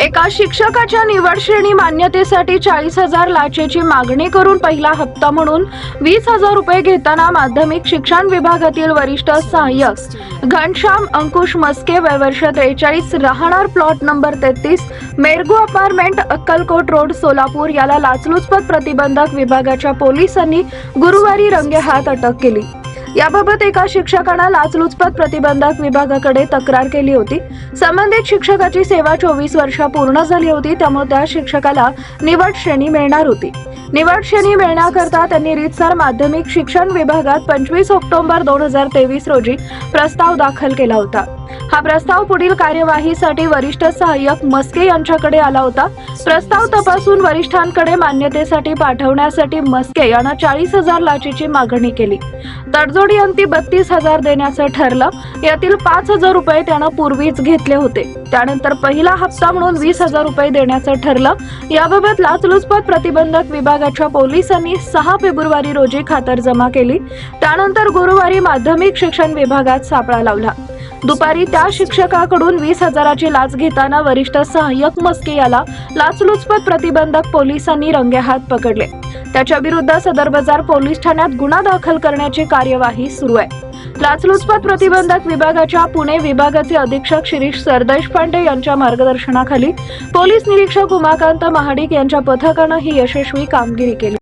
एका शिक्षकाच्या निवड श्रेणी मान्यतेसाठी चाळीस हजार लाचेची मागणी करून पहिला हप्ता म्हणून वीस हजार रुपये घेताना माध्यमिक शिक्षण विभागातील वरिष्ठ सहाय्यक घनश्याम अंकुश मस्के वय वर्ष त्रेचाळीस राहणार प्लॉट नंबर तेहतीस मेरगू अपार्टमेंट अक्कलकोट रोड सोलापूर. याला लाचलुचपत प्रतिबंधक विभागाच्या पोलिसांनी गुरुवारी रंगेहात अटक केली. याबाबत एका शिक्षकानं लाचलुचपत प्रतिबंधक विभागाकडे तक्रार केली होती. संबंधित शिक्षकाची सेवा चोवीस वर्ष पूर्ण झाली होती त्यामुळे त्या शिक्षकाला निवड श्रेणी मिळणार होती. निवड श्रेणी मिळण्याकरता त्यांनी रितसर माध्यमिक शिक्षण विभागात पंचवीस ऑक्टोबर दोन हजार तेवीस रोजी प्रस्ताव दाखल केला होता. हा प्रस्ताव पुढील कार्यवाहीसाठी वरिष्ठ सहाय्यक मस्के यांच्याकडे आला होता. प्रस्ताव तपासून वरिष्ठांकडे मान्यतेसाठी पाठवण्यासाठी मस्के यानं चाळीस हजार लाचीची मागणी केली. तडजोडी अंती बत्तीस हजार देण्याचं ठरलं. यातील पाच हजार रुपये त्यानं पूर्वीच घेतले होते. त्यानंतर पहिला हप्ता म्हणून वीस हजार रुपये देण्याचं ठरलं. याबाबत लाचलुचपत प्रतिबंधक विभागाच्या पोलिसांनी सहा फेब्रुवारी रोजी खातर जमा केली. त्यानंतर गुरुवारी माध्यमिक शिक्षण विभागात सापळा लावला. दुपारी त्या शिक्षकाकडून वीस हजाराची लाच घेताना वरिष्ठ सहाय्यक मस्के याला लाचलुचपत प्रतिबंधक पोलिसांनी रंगेहात पकडले. त्याच्या विरुद्ध सदर बाजार पोलीस ठाण्यात गुन्हा दाखल करण्याची कार्यवाही सुरू आहे. लाचलुचपत प्रतिबंधक विभागाच्या पुणे विभागाचे अधीक्षक शिरीष सरदेशपांडे यांच्या मार्गदर्शनाखाली पोलीस निरीक्षक उमाकांत महाडिक यांच्या पथकानं ही यशस्वी कामगिरी केली.